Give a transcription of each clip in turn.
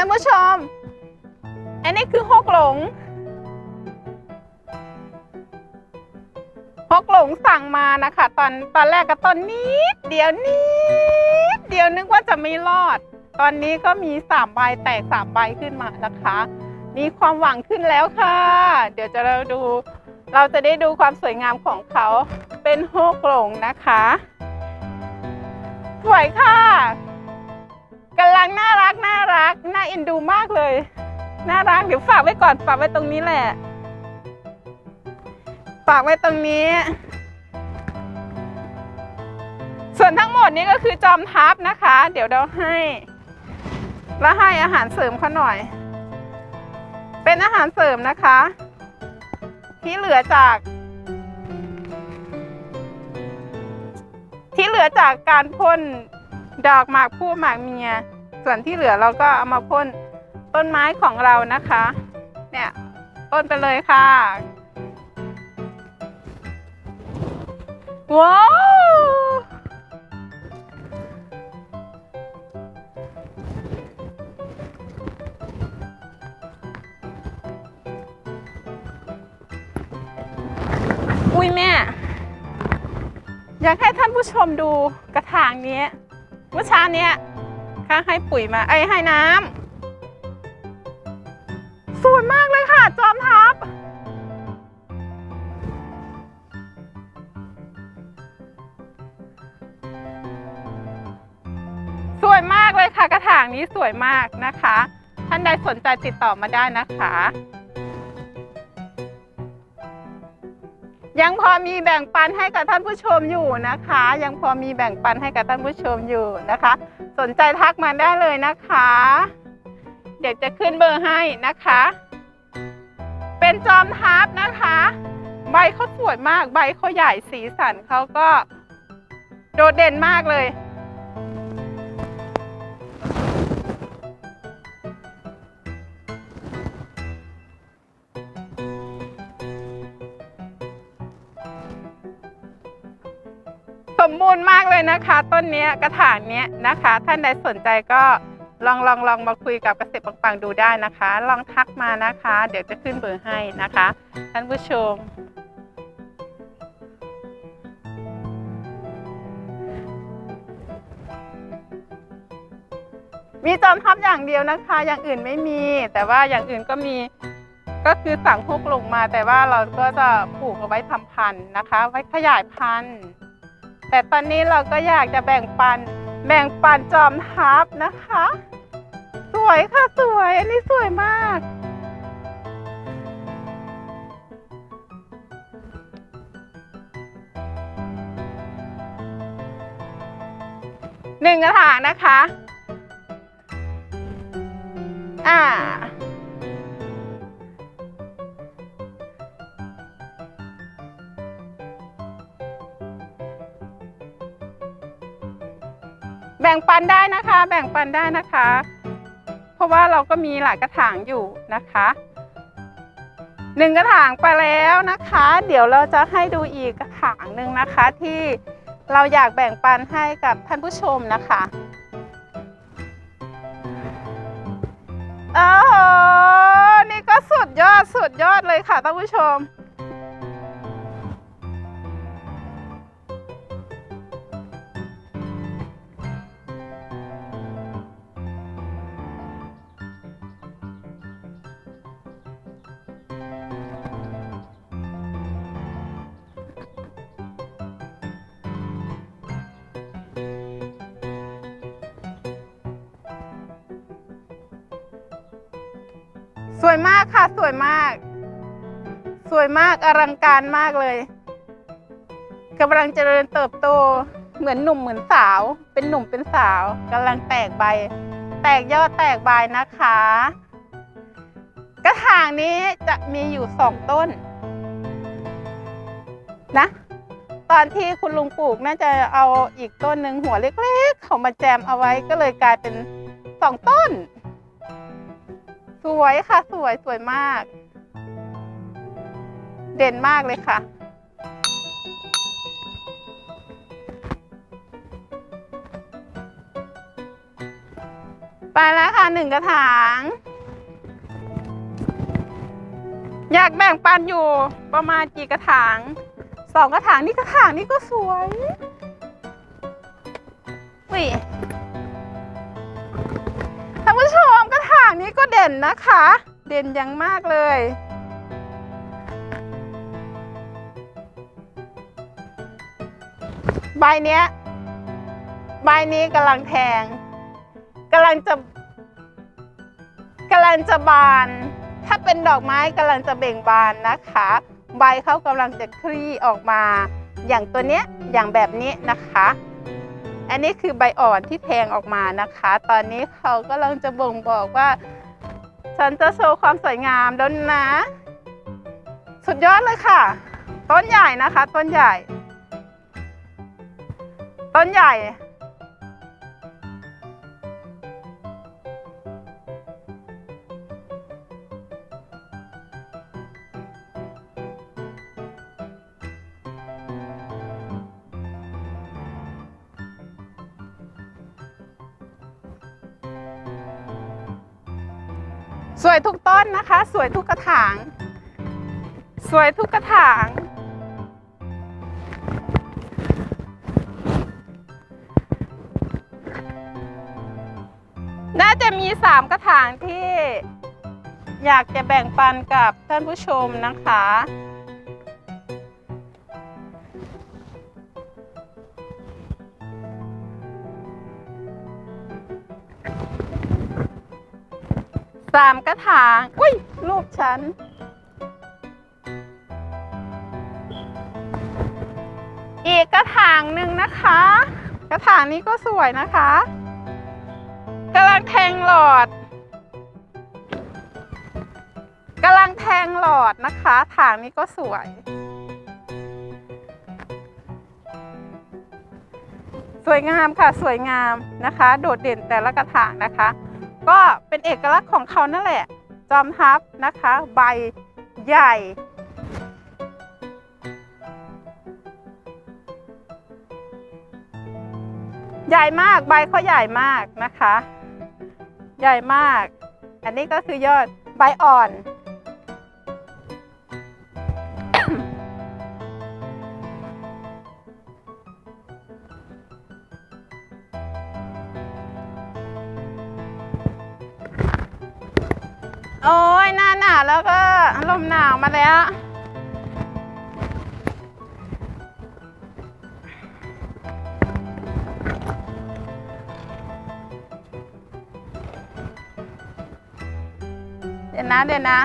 ท่านผู้ชม อันนี้คือฮกหลงฮกหลงสั่งมานะคะ ตอนตอนแรกก็ต้นนิดเดียวนิดเดียวนึกว่าจะไม่รอด ตอนนี้ก็มีสามใบแตกสามใบขึ้นมานะคะ มีความหวังขึ้นแล้วค่ะ เดี๋ยวจะเราดู เราจะได้ดูความสวยงามของเขาเป็นฮกหลงนะคะ สวยค่ะ กำลังน่ารักน่ารักน่าเอ็นดูมากเลย น่ารักเดี๋ยวฝากไว้ก่อนฝากไว้ตรงนี้แหละ ฝากไว้ตรงนี้ ส่วนทั้งหมดนี้ก็คือจอมทัพนะคะ เดี๋ยวเราให้ แล้วให้อาหารเสริมเขาหน่อย เป็นอาหารเสริมนะคะ ที่เหลือจากที่เหลือจากการพ่น ดอกหมากผู้หมากเมีย ส่วนที่เหลือเราก็เอามาพ่นต้นไม้ของเรานะคะ เนี่ยพ่นไปเลยค่ะว้าวอุ้ยแม่ อยากให้ท่านผู้ชมดูกระถางนี้ เมื่อเช้าเนี้ยข้าให้ปุ๋ยมาไอ้ให้น้ำสวยมากเลยค่ะ จอมทัพสวยมากเลยค่ะ กระถางนี้สวยมากนะคะ ท่านใดสนใจติดต่อมาได้นะคะ ยังพอมีแบ่งปันให้กับท่านผู้ชมอยู่นะคะ ยังพอมีแบ่งปันให้กับท่านผู้ชมอยู่นะคะ สนใจทักมาได้เลยนะคะ เดี๋ยวจะขึ้นเบอร์ให้นะคะ เป็นจอมทัพนะคะ ใบเขาสวยมากใบเขาใหญ่สีสันเขาก็โดดเด่นมากเลย สมบูรณ์มากเลยนะคะ ต้นเนี้ยกระถางเนี้ยนะคะ ท่านใดสนใจก็ลองลองลองมาคุยกับเกษตรปังๆดูได้นะคะ ลองทักมานะคะ เดี๋ยวจะขึ้นเบอร์ให้นะคะท่านผู้ชม มีจอมทัพอย่างเดียวนะคะ อย่างอื่นไม่มี แต่ว่าอย่างอื่นก็มีก็คือสั่งพวกลงมาแต่ว่าเราก็จะปลูกเอาไว้ทำพันธุ์นะคะ ไว้ขยายพันธุ์ แต่ตอนนี้เราก็อยากจะแบ่งปัน แบ่งปันจอมทัพนะคะ สวยค่ะสวย อันนี้สวยมาก หนึ่งกระถางนะคะ อ่า แบ่งปันได้นะคะ แบ่งปันได้นะคะ เพราะว่าเราก็มีหลายกระถางอยู่นะคะหนึ่งกระถางไปแล้วนะคะ เดี๋ยวเราจะให้ดูอีกกระถางหนึ่งนะคะที่เราอยากแบ่งปันให้กับท่านผู้ชมนะคะโอ้โหนี่ก็สุดยอดสุดยอดเลยค่ะท่านผู้ชม สวยมากค่ะ สวยมาก สวยมากอลังการมากเลยกำลังเจริญเติบโต เหมือนหนุ่มเหมือนสาว เป็นหนุ่มเป็นสาวกำลังแตกใบ แตกยอดแตกใบนะคะ กระถางนี้จะมีอยู่สองต้น นะ ตอนที่คุณลุงปลูกน่าจะเอาอีกต้นหนึ่งหัวเล็กๆเขามาแจมเอาไว้ก็เลยกลายเป็นสองต้น สวยค่ะสวยสวยมาก เด่นมากเลยค่ะ ไปแล้วค่ะหนึ่งกระถาง อยากแบ่งปันอยู่ประมาณกี่กระถางสองกระถางนี่กระถางนี่ก็สวยวิท่ นี้ก็เด่นนะคะ เด่นอย่างมากเลย ใบเนี้ย ใบนี้กำลังแทงกำลังจะกำลังจะบาน ถ้าเป็นดอกไม้กำลังจะเบ่งบานนะคะ ใบเขากำลังจะคลี่ออกมา อย่างตัวเนี้ยอย่างแบบนี้นะคะ อันนี้คือใบอ่อนที่แทงออกมานะคะ ตอนนี้เขากำลังจะบ่งบอกว่า ฉันจะโชว์ความสวยงามแล้วนะ สุดยอดเลยค่ะ ต้นใหญ่นะคะ ต้นใหญ่ ต้นใหญ่ สวยทุกต้นนะคะ สวยทุกกระถาง สวยทุกกระถาง น่าจะมีสามกระถางที่อยากจะแบ่งปันกับท่านผู้ชมนะคะ สามกระถาง อุ้ยลูกฉัน อีกกระถางหนึ่งนะคะ กระถางนี้ก็สวยนะคะกำลังแทงหลอดกำลังแทงหลอดนะคะ ถางนี้ก็สวย สวยงามค่ะ สวยงามนะคะ โดดเด่นแต่ละกระถางนะคะ ก็เป็นเอกลักษณ์ของเขานั่นแหละ จอมทัพนะคะ ใบใหญ่ ใหญ่มากใบเขาใหญ่มากนะคะ ใหญ่มาก อันนี้ก็คือยอดใบอ่อน แล้วก็ลมหนาวมาแล้ว เดี๋ยวนะเดี๋ยวนะ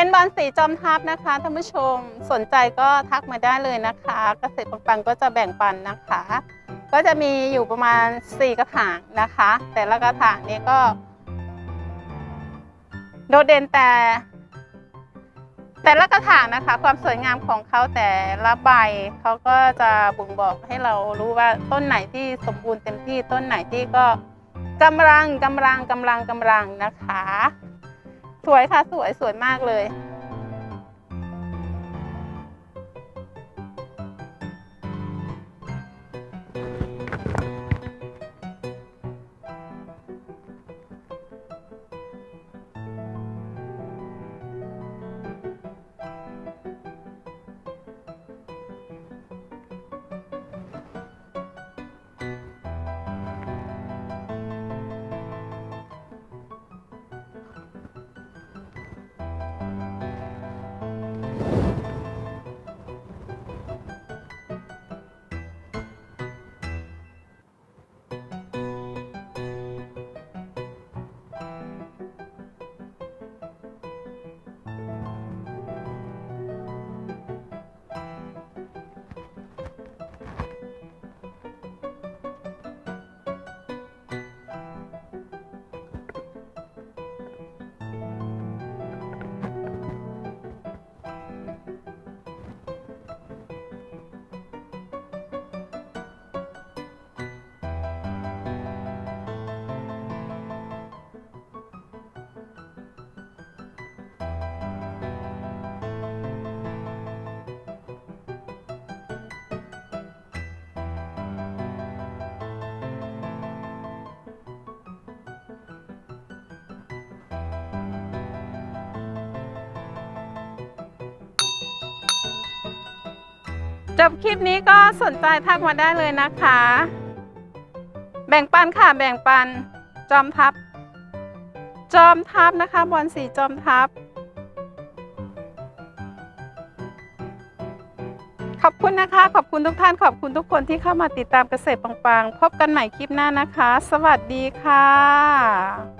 เป็นบอลสีจอมทัพนะคะท่านผู้ชมสนใจก็ทักมาได้เลยนะคะ เกษตรปังก็จะแบ่งปันนะคะ ก็จะมีอยู่ประมาณ 4 กระถางนะคะ แต่ละกระถางนี้ก็ โดดเด่นแต่ แต่ละกระถางนะคะ ความสวยงามของเขาแต่ละใบเขาก็จะบ่งบอกให้เรารู้ว่าต้นไหนที่สมบูรณ์เต็มที่ต้นไหนที่ก็กำลังกำลังกำลังกำลังนะคะ วยค่ะสวยสวยมากเลย จบคลิปนี้ก็สนใจทักมาได้เลยนะคะ แบ่งปันค่ะแบ่งปัน จอมทัพ จอมทัพนะคะบอลสีจอมทัพ ขอบคุณนะคะ ขอบคุณทุกท่าน ขอบคุณทุกคนที่เข้ามาติดตามเกษตรปังๆ พบกันใหม่คลิปหน้านะคะ สวัสดีค่ะ